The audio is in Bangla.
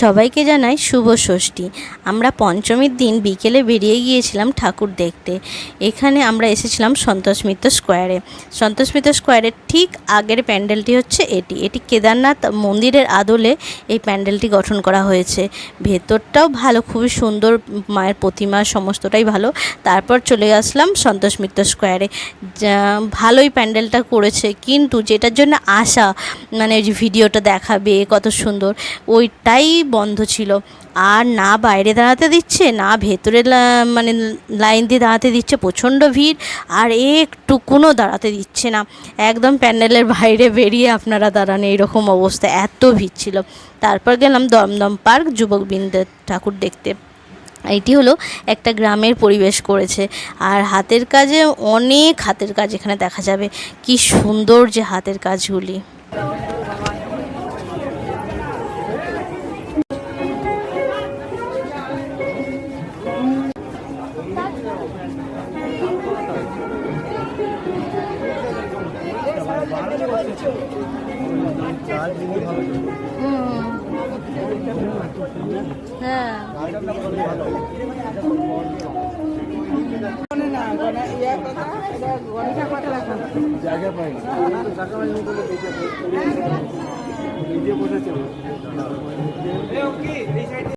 সবাইকে জানাই শুভ ষষ্ঠী। আমরা পঞ্চমীর দিন বিকেলে বেরিয়ে গিয়েছিলাম ঠাকুর দেখতে। এখানে আমরা এসেছিলাম সন্তোষ মিত্র স্কোয়ারে। সন্তোষ মিত্র স্কোয়ারের ঠিক আগের প্যান্ডেলটি হচ্ছে এটি। এটি কেদারনাথ মন্দিরের আদলে এই প্যান্ডেলটি গঠন করা হয়েছে। ভেতরটাও ভালো, খুবই সুন্দর, মায়ের প্রতিমা সমস্তটাই ভালো। তারপর চলে আসলাম সন্তোষ মিত্র স্কোয়ারে। ভালোই প্যান্ডেলটা করেছে। কিন্তু যেটার জন্য আসা মানে ভিডিওটা দেখাবে, কত সুন্দর, ওইটাই বন্ধ ছিল। আর না বাইরে দাঁড়াতে দিচ্ছে, না ভেতরে মানে লাইন দিয়ে দাঁড়াতে দিচ্ছে প্রচণ্ড ভিড়, আর একটুকুনও দাঁড়াতে দিচ্ছে না। একদম প্যান্ডেলের বাইরে বেরিয়ে আপনারা দাঁড়ান, এইরকম অবস্থা। এত ভিড় ছিল। তারপর গেলাম দমদম পার্ক যুবকবৃন্দের ঠাকুর দেখতে। এটি হলো একটা গ্রামের পরিবেশ করেছে। আর হাতের কাজে অনেক হাতের কাজ এখানে দেখা যাবে। কি সুন্দর যে হাতের কাজগুলি। হ্যাঁ জায়গা দেখে নিজে বসেছে